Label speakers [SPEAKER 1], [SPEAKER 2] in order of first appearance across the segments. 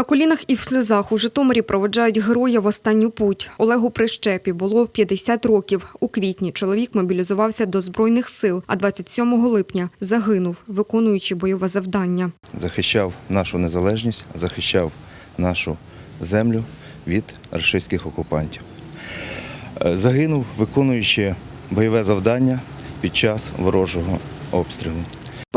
[SPEAKER 1] На колінах і в сльозах у Житомирі проведжають героя в останню путь. Олегу Прищепі було 50 років. У квітні чоловік мобілізувався до Збройних сил, а 27 липня загинув, виконуючи бойове завдання.
[SPEAKER 2] захищав нашу незалежність, захищав нашу землю від рашистських окупантів. Е, Загинув, виконуючи бойове завдання під час ворожого обстрілу.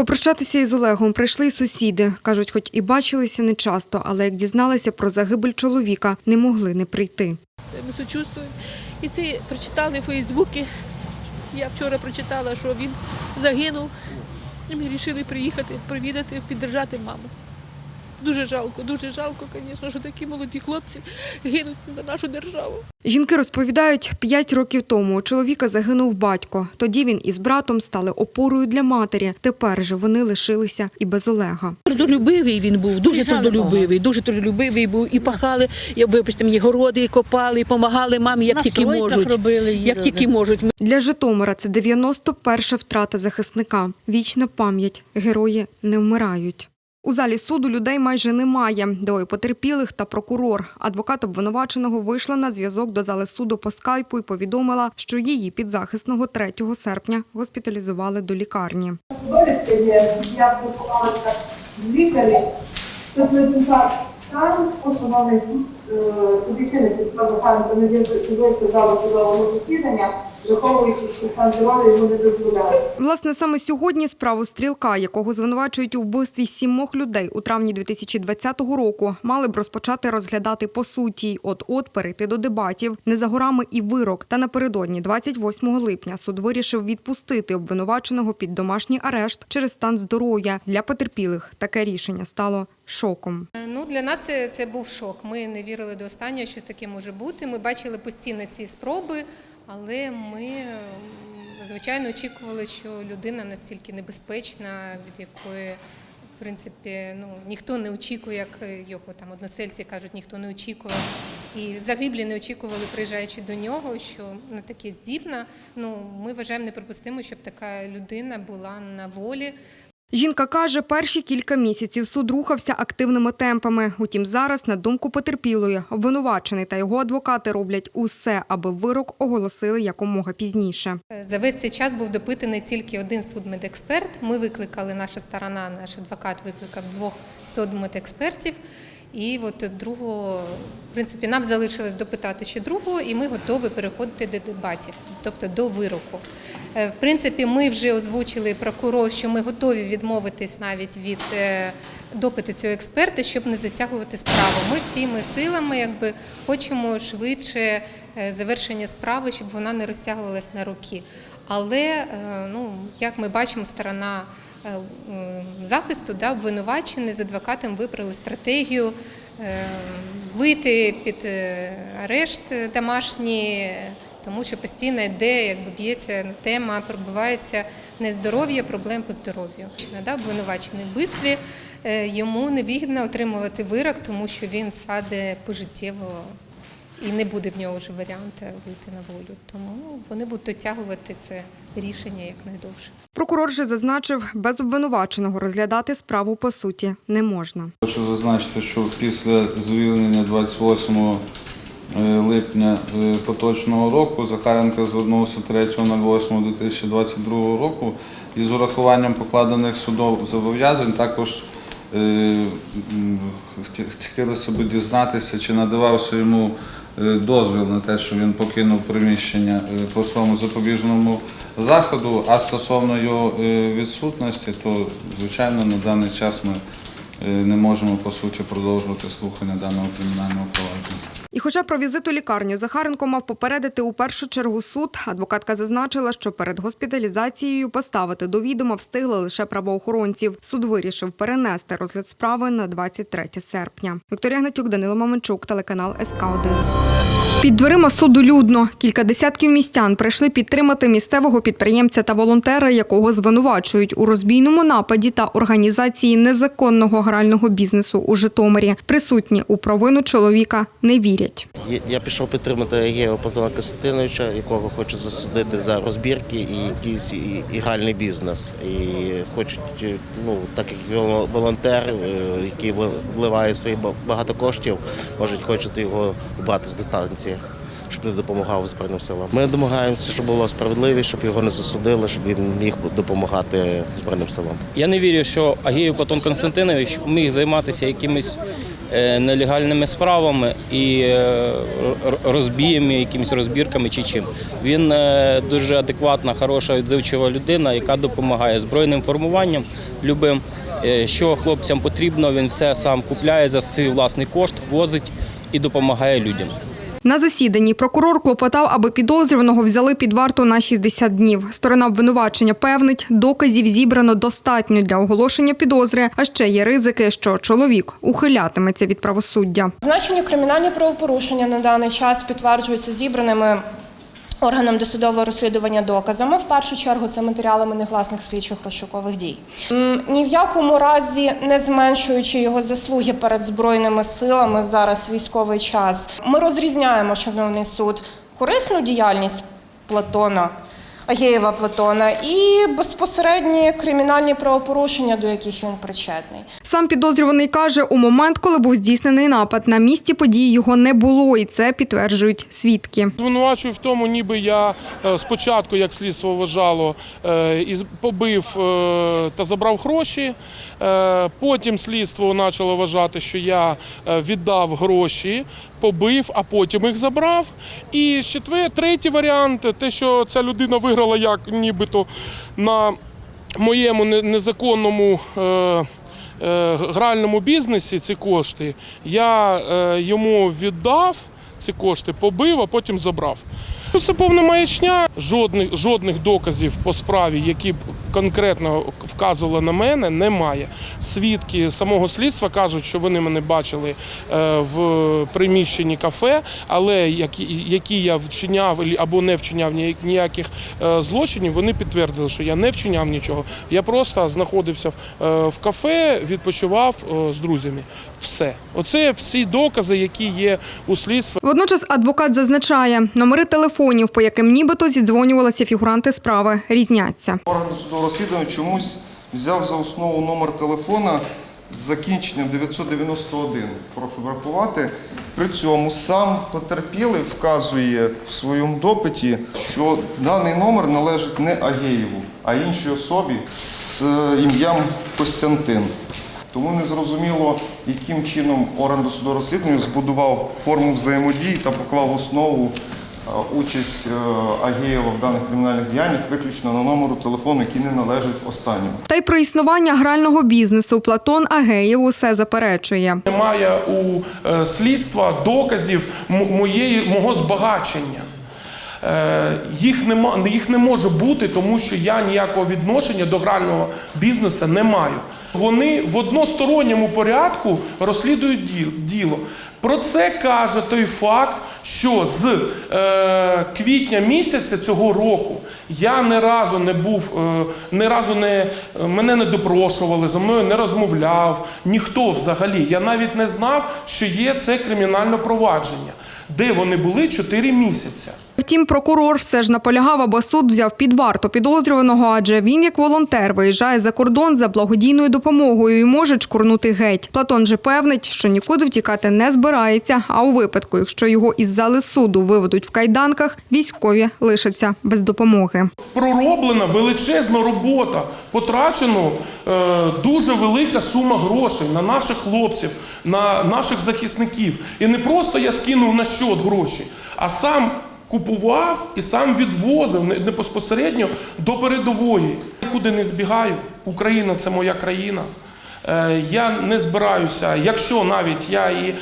[SPEAKER 1] Попрощатися із Олегом прийшли й сусіди. Кажуть, хоч і бачилися не часто, але як дізналися про загибель чоловіка, не могли не прийти.
[SPEAKER 3] Це ми сочувствуємо. І це прочитали в Фейсбуці. Я вчора прочитала, що він загинув. І ми вирішили приїхати, провідати, підтримати маму. Дуже жалко, дуже жалко, звісно, що такі молоді хлопці гинуть за нашу державу.
[SPEAKER 1] Жінки розповідають, п'ять років тому у чоловіка загинув батько. Тоді він із братом стали опорою для матері. Тепер же вони лишилися і без Олега.
[SPEAKER 3] Трудолюбивий він був, дуже трудолюбивий, дуже трудолюбивий був. І пахали, і, вибачте мені, городи копали, і допомагали мамі, як
[SPEAKER 4] На
[SPEAKER 3] тільки можуть.
[SPEAKER 4] робили,
[SPEAKER 3] Як тільки можуть.
[SPEAKER 1] Для Житомира це 91-ша втрата захисника. Вічна пам'ять. Герої не вмирають. У залі суду людей майже немає. Двоє потерпілих та прокурор. Адвокат обвинуваченого вийшла на зв'язок до зали суду по скайпу і повідомила, що її підзахисного 3 серпня госпіталізували до лікарні.
[SPEAKER 5] я спілкувалася з лікарем, то результат стану, пошуваний об'єктивний підстав не з'явився залу судового засідання, враховуючи, що стан здоров'я.
[SPEAKER 1] Власне, саме сьогодні справу стрілка, якого звинувачують у вбивстві сімох людей у травні 2020 року, мали б розпочати розглядати по суті, от-от перейти до дебатів. Не за горами і вирок. Та напередодні, 28 липня, суд вирішив відпустити обвинуваченого під домашній арешт через стан здоров'я. Для потерпілих таке рішення стало шоком.
[SPEAKER 6] Ну, для нас це, це був шок. Ми не вірили до останнього, що таке може бути. Ми бачили постійно ці спроби, але ми, звичайно, очікували, що людина настільки небезпечна, від якої, в принципі, ну, ніхто не очікує, як його там односельці кажуть, ніхто не очікував. І загиблі не очікували, приїжджаючи до нього, що на таке здібна. Ну, ми вважаємо неприпустимо, щоб така людина була на волі.
[SPEAKER 1] Жінка каже, перші кілька місяців суд рухався активними темпами. Утім, зараз, на думку потерпілої, обвинувачений та його адвокати роблять усе, аби вирок оголосили якомога пізніше.
[SPEAKER 6] За весь цей час був допитаний тільки один судмедексперт. Ми викликали, наша сторона, наш адвокат викликав двох судмедекспертів. І от другого, в принципі, нам залишилось допитати ще другого, і ми готові переходити до дебатів, тобто до вироку. Е, В принципі, ми вже озвучили прокурор, що ми готові відмовитись навіть від е, допиту цього експерта, щоб не затягувати справу. Ми всіми силами якби хочемо швидше е, завершення справи, щоб вона не розтягувалась на роки. Але ну, як ми бачимо, сторона захисту да, обвинувачений з адвокатом вибрали стратегію вийти під арешт домашній, тому що постійно йде, якби б'ється тема, пробивається не здоров'я, проблем по здоров'ю. Да, обвинувачений в вбивстві, е, йому невигідно отримувати вирок, тому що він саде пожиттєво і не буде в нього вже варіанту вийти на волю. Тому вони будуть дотягувати це рішення якнайдовше.
[SPEAKER 1] Прокурор же зазначив, без обвинуваченого розглядати справу по суті не можна.
[SPEAKER 7] Хочу зазначити, що після звільнення 28 липня е, поточного року Захаренко звернувся 3.08.2022 року із урахуванням покладених судов зобов'язань. Також е, хотілося б дізнатися, чи надавався йому е, дозвіл на те, що він покинув приміщення е, по своєму запобіжному заходу. А стосовно його е, відсутності, то звичайно на даний час ми е, не можемо по суті продовжувати слухання даного кримінального провадження.
[SPEAKER 1] І хоча про візит у лікарню Захаренко мав попередити у першу чергу суд, адвокатка зазначила, що перед госпіталізацією поставити до відома встигли лише правоохоронців. Суд вирішив перенести розгляд справи на 23 серпня. Вікторія Гнатюк, Данило Маменчук, телеканал СК 1 Під дверима суду людно. Кілька десятків містян прийшли підтримати місцевого підприємця та волонтера, якого звинувачують у розбійному нападі та організації незаконного грального бізнесу у Житомирі. Присутні у провину чоловіка не вірять.
[SPEAKER 4] Я- пішов підтримати Єва Платона Костянтиновича, якого хочуть засудити за розбірки і якийсь і- ігральний бізнес. І хочуть, е, ну так як волонтер, е, який вливає свої багато коштів, можуть хочуть його убрати з дистанції. Щоб не допомагав Збройним силам. Ми домагаємося, щоб було справедливість, щоб його не засудили, щоб він міг допомагати Збройним силам.
[SPEAKER 8] Я не вірю, що Агієв Платон Константинович міг займатися якимись е, нелегальними справами і е, розбіями, якимись розбірками чи чим. Він е, дуже адекватна, хороша, відзивчива людина, яка допомагає збройним формуванням любим. Що хлопцям потрібно, він все сам купляє за свій власний кошт, возить і допомагає людям.
[SPEAKER 1] На засіданні прокурор клопотав, аби підозрюваного взяли під варту на 60 днів. Сторона обвинувачення певнить, доказів зібрано достатньо для оголошення підозри, а ще є ризики, що чоловік ухилятиметься від правосуддя.
[SPEAKER 9] Значені кримінальні правопорушення на даний час підтверджуються зібраними органом досудового розслідування доказами. В першу чергу це матеріалами негласних слідчих розшукових дій. Ні в якому разі не зменшуючи його заслуги перед збройними силами зараз військовий час. Ми розрізняємо, шановний суд, корисну діяльність Платона. Агеєва Платона і безпосередні кримінальні правопорушення, до яких він причетний.
[SPEAKER 1] Сам підозрюваний каже, у момент, коли був здійснений напад, на місці події його не було, і це підтверджують свідки.
[SPEAKER 10] Звинувачую в тому, ніби я е, спочатку, як слідство вважало, е, із- побив е, та забрав гроші. Потім слідство почало вважати, що я віддав гроші, побив, а потім їх забрав. І четвер, третій варіант, те, що ця людина виграла як нібито на моєму незаконному. Е, Гральному бізнесі ці кошти я е, йому віддав ці кошти, побив, а потім забрав. Це повна маячня. Жодних, жодних доказів по справі, які б конкретно вказували на мене, немає. Свідки самого слідства кажуть, що вони мене бачили е, в приміщенні кафе, але які, я вчиняв або не вчиняв ніяких е, злочинів, вони підтвердили, що я не вчиняв нічого. Я просто знаходився в, е, кафе, відпочивав з друзями. Все. Оце всі докази, які є у слідства.
[SPEAKER 1] Водночас адвокат зазначає, номери телефонів, по яким нібито зідзвонювалися фігуранти справи, різняться.
[SPEAKER 11] Орган судового розслідування чомусь взяв за основу номер телефона з закінченням 991. Прошу врахувати. При цьому сам потерпілий вказує в своєму допиті, що даний номер належить не Агеєву, а іншій особі з ім'ям Костянтин. Тому не зрозуміло, яким чином орган досудового розслідування збудував форму взаємодії та поклав основу е, участь е, Агеєва в даних кримінальних діяннях виключно на номеру телефону, який не належить останньому.
[SPEAKER 1] Та й про існування грального бізнесу Платон Агеєв усе заперечує.
[SPEAKER 10] Немає у е, слідства доказів моєї, мого збагачення. Їх, нема, їх не може бути, тому що я ніякого відношення до грального бізнесу не маю. Вони в односторонньому порядку розслідують діло. Про це каже той факт, що з е, квітня місяця цього року я не разу не був, е, не разу не мене не допрошували, за мною не розмовляв, ніхто взагалі. Я навіть не знав, що є це кримінальне провадження, де вони були 4 місяці.
[SPEAKER 1] Втім, прокурор все ж наполягав, аби суд взяв під варту підозрюваного, адже він, як волонтер, виїжджає за кордон за благодійною допомогою і може чкурнути геть. Платон же певнить, що нікуди втікати не збирається. А у випадку, якщо його із зали суду виведуть в кайданках, військові лишаться без допомоги.
[SPEAKER 10] пророблена величезна робота, потрачено е, дуже велика сума грошей на наших хлопців, на наших захисників. І не просто я скинув на щот гроші, а сам купував і сам відвозив не безпосередньо до передової. Нікуди не збігаю. Україна це моя країна. Е, Я не збираюся, якщо навіть я і е,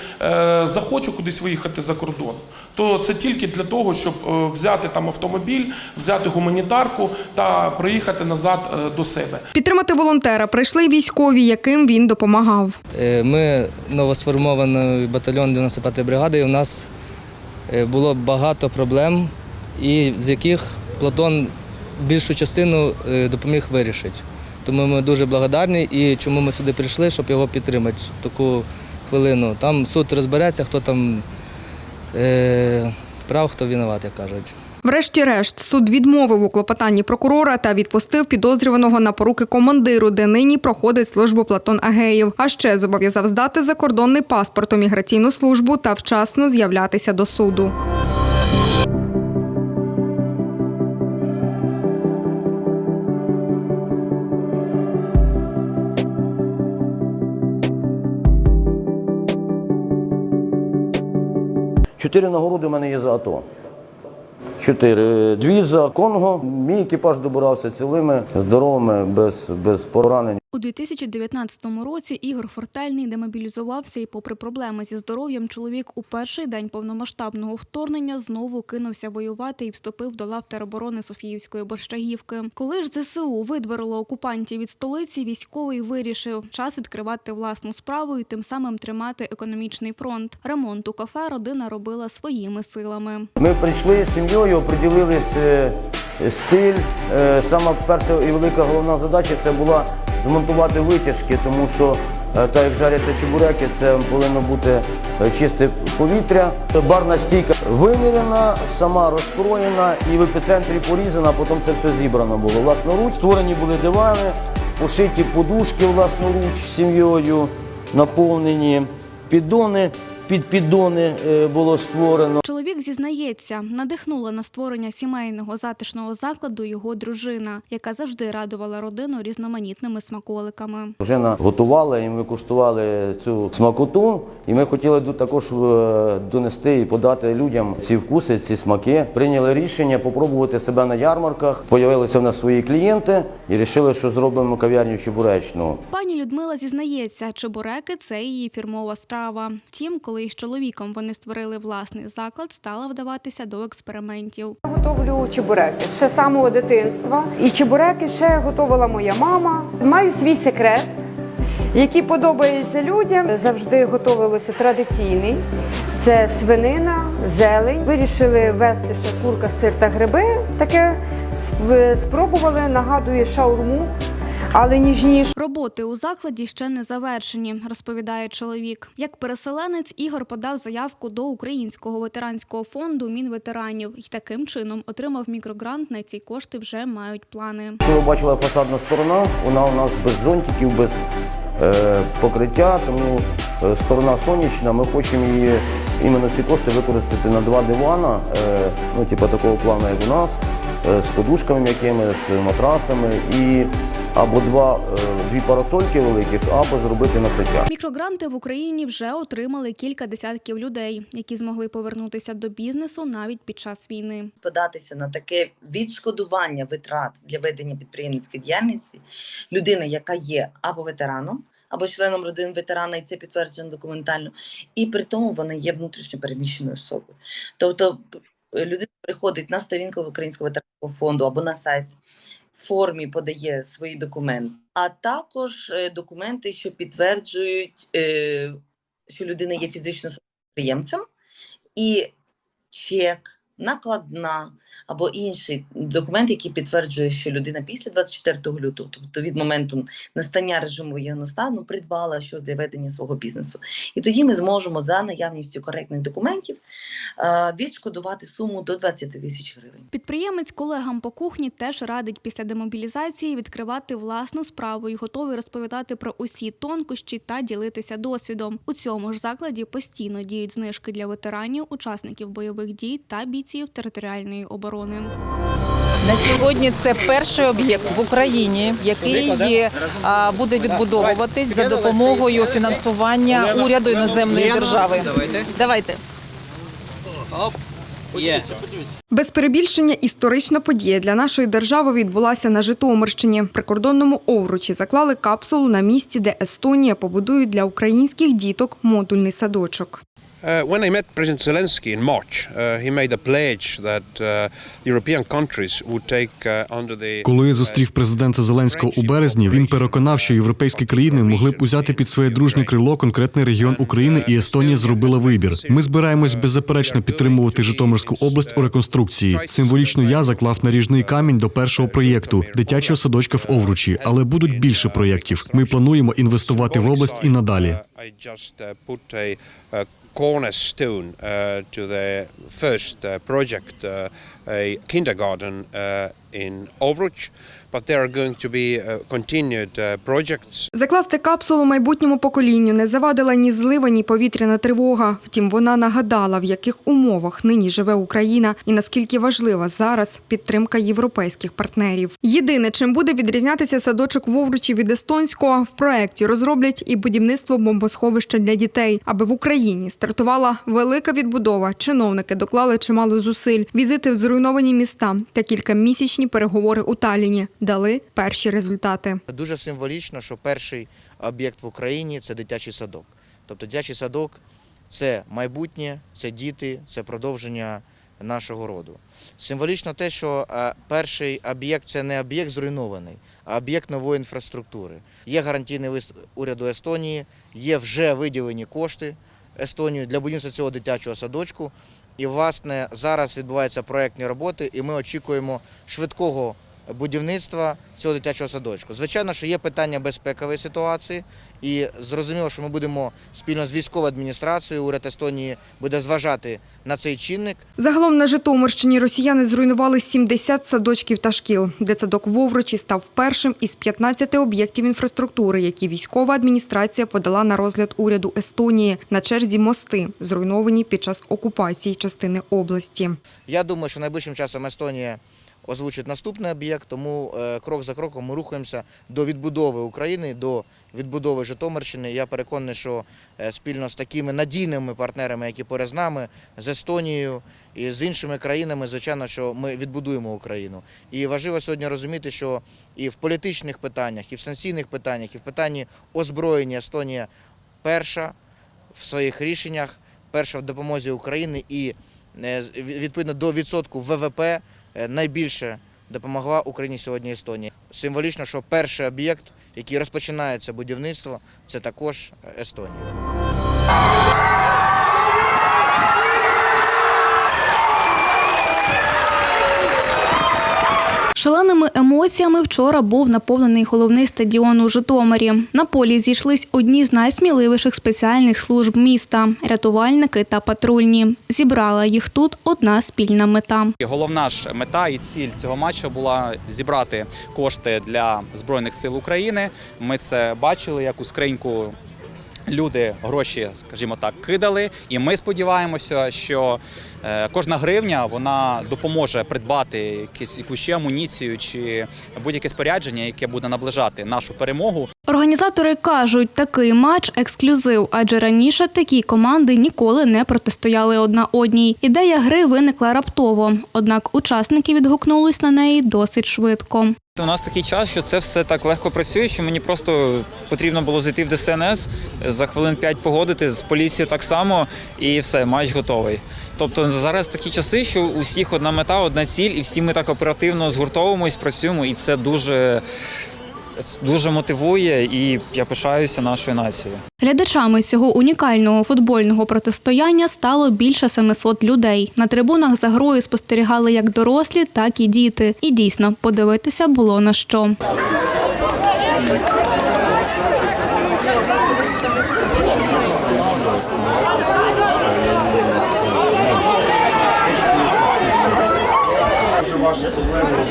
[SPEAKER 10] захочу кудись виїхати за кордон, то це тільки для того, щоб е, взяти там автомобіль, взяти гуманітарку та приїхати назад е, до себе.
[SPEAKER 1] Підтримати волонтера прийшли військові, яким він допомагав.
[SPEAKER 12] Ми новосформований батальйон 95-ї бригади. і У нас було багато проблем, і з яких Платон більшу частину допоміг вирішити. Тому ми дуже благодарні і чому ми сюди прийшли, щоб його підтримати таку хвилину. Там суд розбереться, хто там е, прав, хто винуват, як кажуть.
[SPEAKER 1] Врешті-решт, суд відмовив у клопотанні прокурора та відпустив підозрюваного на поруки командиру, де нині проходить службу Платон Агеєв. А ще зобов'язав здати закордонний паспорт у міграційну службу та вчасно з'являтися до суду.
[SPEAKER 13] Чотири нагороди в мене є за АТО. Чотири. Дві за Конго. Мій екіпаж добирався цілими, здоровими, без, без поранень.
[SPEAKER 14] У 2019 році Ігор Фортельний демобілізувався і, попри проблеми зі здоров'ям, чоловік у перший день повномасштабного вторгнення знову кинувся воювати і вступив до лав тероборони Софіївської борщагівки. Коли ж ЗСУ видворило окупантів від столиці, військовий вирішив час відкривати власну справу і тим самим тримати економічний фронт. Ремонт у кафе родина робила своїми силами.
[SPEAKER 13] Ми прийшли з сім'єю, оприділились е, стиль. Е, Сама перша і велика головна задача це була змонтувати витяжки, тому що е, так як жаряться чебуреки, це повинно бути чисте повітря. Барна стійка виміряна, сама розкроєна і в епіцентрі порізана, потім це все зібрано було. Власноруч створені були дивани, пошиті подушки власноруч з сім'єю, наповнені піддони. Під піддони е, було створено.
[SPEAKER 14] Чоловік зізнається, надихнула на створення сімейного затишного закладу його дружина, яка завжди радувала родину різноманітними смаколиками.
[SPEAKER 13] Дружина готувала, і ми куштували цю смакоту, і ми хотіли також е, донести і подати людям ці вкуси, ці смаки. Прийняли рішення попробувати себе на ярмарках. Появилися в нас свої клієнти і вирішили, що зробимо кав'ярню чебуречну.
[SPEAKER 14] Пані Людмила зізнається, чебуреки це її фірмова справа. Втім, коли із чоловіком вони створили власний заклад, стала вдаватися до експериментів.
[SPEAKER 15] Готовлю чебуреки ще з самого дитинства. І чебуреки ще готувала моя мама. Маю свій секрет, який подобається людям. Завжди готувалося традиційний. Це свинина, зелень. Вирішили ввести ще курка, сир та гриби. Таке спробували, нагадує шаурму, але ніжніше.
[SPEAKER 14] Роботи у закладі ще не завершені, розповідає чоловік. Як переселенець Ігор подав заявку до Українського ветеранського фонду Мінветеранів і таким чином отримав мікрогрант. На ці кошти вже мають плани.
[SPEAKER 13] Що ви бачили фасадна сторона, вона у нас без зонтиків, без е, покриття, тому е, сторона сонячна. Ми хочемо її іменно ці кошти використати на два дивана, е, ну типу такого плану, як у нас, е, з подушками м'якими, з матрасами і або два е, дві парасольки великих, або зробити накриття.
[SPEAKER 14] Мікрогранти в Україні вже отримали кілька десятків людей, які змогли повернутися до бізнесу навіть під час війни.
[SPEAKER 16] податися на таке відшкодування витрат для ведення підприємницької діяльності людини, яка є або ветераном, або членом родини ветерана, і це підтверджено документально, і при тому вона є внутрішньо переміщеною особою. Тобто людина приходить на сторінку Українського ветеранського фонду або на сайт. Формі подає свої документи, а також е, документи, що підтверджують, е, що людина є фізично підприємцем, і чек, накладна або інший документ, який підтверджує, що людина після 24 лютого, тобто від моменту настання режиму воєнного стану, придбала щось для ведення свого бізнесу. І тоді ми зможемо за наявністю коректних документів е, відшкодувати суму до 20 тисяч гривень.
[SPEAKER 14] Підприємець колегам по кухні теж радить після демобілізації відкривати власну справу і готовий розповідати про усі тонкощі та ділитися досвідом. У цьому ж закладі постійно діють знижки для ветеранів, учасників бойових дій та бійців територіальної оборони.
[SPEAKER 17] На сьогодні це перший об'єкт в Україні, який є, буде відбудовуватись за допомогою фінансування уряду іноземної держави. Давайте.
[SPEAKER 1] Без перебільшення історична подія для нашої держави відбулася на Житомирщині. Прикордонному овручі заклали капсулу на місці, де Естонія побудує для українських діток модульний садочок.
[SPEAKER 18] Uh, when I met President Zelensky in March, uh, he made a pledge that uh, European countries would take uh, under the
[SPEAKER 19] Коли я зустрів президента Зеленського у березні, він переконав, що європейські країни могли б узяти під своє дружнє крило конкретний регіон України, і Естонія зробила вибір. Ми збираємось беззаперечно підтримувати Житомирську область у реконструкції. Символічно я заклав наріжний камінь до першого проєкту дитячого садочка в Овручі, але будуть більше проєктів. Ми плануємо інвестувати в область і надалі.
[SPEAKER 18] cornerstone uh, to the first uh, project uh, a kindergarten uh, in Ovruch, but there are going to be uh, continued uh, projects
[SPEAKER 1] Закласти капсулу майбутньому поколінню не завадила ні злива, ні повітряна тривога. Втім, вона нагадала, в яких умовах нині живе Україна і наскільки важлива зараз підтримка європейських партнерів. Єдине, чим буде відрізнятися садочок в Овручі від естонського, в проекті розроблять і будівництво бомбосховища для дітей, аби в Україні стартувала велика відбудова. Чиновники доклали чимало зусиль, візити в зруйновані міста та кількамісячні переговори у Талліні дали перші результати.
[SPEAKER 20] Дуже символічно, що перший об'єкт в Україні це дитячий садок. Тобто дитячий садок це майбутнє, це діти, це продовження нашого роду. Символічно те, що е, перший об'єкт це не об'єкт зруйнований, а об'єкт нової інфраструктури. Є гарантійний лист уряду Естонії, є вже виділені кошти Естонію для будівництва цього дитячого садочку. І, власне, зараз відбуваються проектні роботи, і ми очікуємо швидкого будівництва цього дитячого садочку. Звичайно, що є питання безпекової ситуації, і зрозуміло, що ми будемо спільно з військовою адміністрацією, уряд Естонії буде зважати на цей чинник.
[SPEAKER 1] Загалом на Житомирщині росіяни зруйнували 70 садочків та шкіл. Дитсадок в Овручі став першим із 15 об'єктів інфраструктури, які військова адміністрація подала на розгляд уряду Естонії. На черзі мости, зруйновані під час окупації частини області.
[SPEAKER 20] Я думаю, що найближчим часом Естонія озвучить наступний об'єкт, тому е, крок за кроком ми рухаємося до відбудови України, до відбудови Житомирщини. Я переконаний, що е, спільно з такими надійними партнерами, які поряд з нами, з Естонією і з іншими країнами, звичайно, що ми відбудуємо Україну. І важливо сьогодні розуміти, що і в політичних питаннях, і в санкційних питаннях, і в питанні озброєння Естонія перша в своїх рішеннях, перша в допомозі Україні і е, відповідно до відсотку ВВП е, найбільше допомогла Україні сьогодні Естонія. Символічно, що перший об'єкт, який розпочинається будівництво, це також Естонія.
[SPEAKER 14] Шаленими емоціями вчора був наповнений головний стадіон у Житомирі. На полі зійшлись одні з найсміливіших спеціальних служб міста рятувальники та патрульні. Зібрала їх тут одна спільна мета.
[SPEAKER 21] Головна ж мета і ціль цього матчу була зібрати кошти для збройних сил України. Ми це бачили, як у скриньку люди гроші, скажімо так, кидали. І ми сподіваємося, що е, кожна гривня вона допоможе придбати якісь якусь ще амуніцію чи будь-яке спорядження, яке буде наближати нашу перемогу.
[SPEAKER 14] Організатори кажуть, такий матч ексклюзив, адже раніше такі команди ніколи не протистояли одна одній. Ідея гри виникла раптово, однак учасники відгукнулись на неї досить швидко.
[SPEAKER 22] У нас такий час, що це все так легко працює, що мені просто потрібно було зайти в ДСНС, за хвилин 5 погодити з поліцією так само, і все, матч готовий. Тобто зараз такі часи, що у всіх одна мета, одна ціль, і всі ми так оперативно згуртовуємось, працюємо, і це дуже, дуже мотивує, і я пишаюся нашою нацією.
[SPEAKER 14] Глядачами цього унікального футбольного протистояння стало більше 700 людей. На трибунах за грою спостерігали як дорослі, так і діти. І дійсно подивитися було на що.
[SPEAKER 23] Ваші проблеми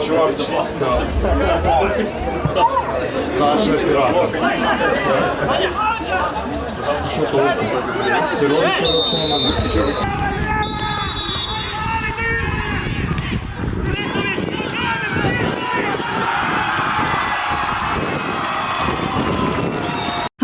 [SPEAKER 23] виграли. чисто старший оператор. Що то? Серйозно, взагалі мене.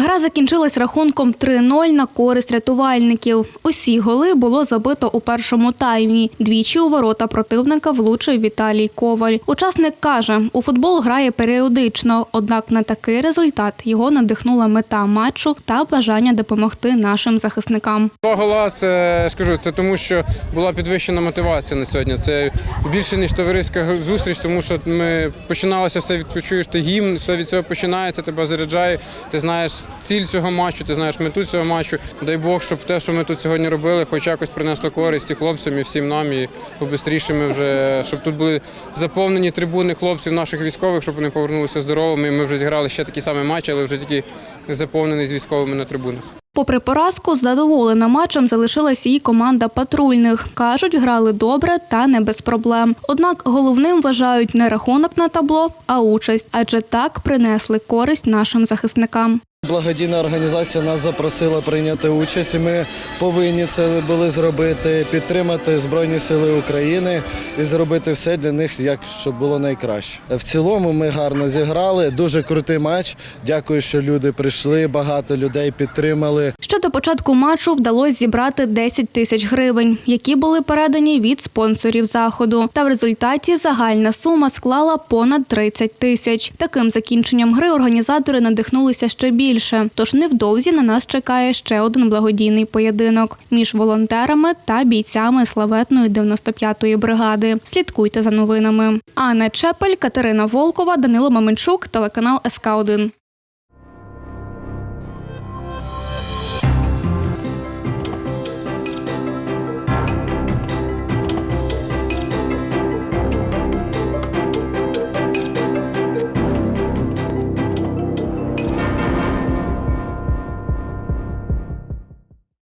[SPEAKER 14] Гра закінчилась рахунком 3-0 на користь рятувальників. Усі голи було забито у першому таймі. Двічі у ворота противника влучив Віталій Коваль. Учасник каже, у футбол грає періодично, однак на такий результат його надихнула мета матчу та бажання допомогти нашим захисникам.
[SPEAKER 24] Два гола це скажу, це тому, що була підвищена мотивація на сьогодні. Це більше ніж товариська зустріч, тому що ми починалося все від ти гімн, все від цього починається, тебе заряджає. Ти знаєш ціль цього матчу, ти знаєш мету цього матчу. Дай Бог, щоб те, що ми тут сьогодні робили, хоч якось принесло користь і хлопцям, і всім нам, і побистріше ми вже щоб тут були заповнені трибуни хлопців наших військових, щоб вони повернулися здоровими. Ми вже зіграли ще такі самі матчі, але вже тільки заповнений з військовими на трибунах.
[SPEAKER 14] Попри поразку, задоволена матчем залишилась і команда патрульних. Кажуть, грали добре та не без проблем. Однак головним вважають не рахунок на табло, а участь, адже так принесли користь нашим захисникам.
[SPEAKER 25] Благодійна організація нас запросила прийняти участь, і ми повинні це були зробити, підтримати Збройні Сили України і зробити все для них, як щоб було найкраще. В цілому ми гарно зіграли. Дуже крутий матч. Дякую, що люди прийшли. Багато людей підтримали.
[SPEAKER 14] Ще до початку матчу вдалося зібрати 10 тисяч гривень, які були передані від спонсорів заходу. Та в результаті загальна сума склала понад 30 тисяч. Таким закінченням гри організатори надихнулися ще більше. Тож невдовзі на нас чекає ще один благодійний поєдинок між волонтерами та бійцями славетної 95-ї бригади. Слідкуйте за новинами. Анна Чепель, Катерина Волкова, Данило Маменчук, телеканал СК 1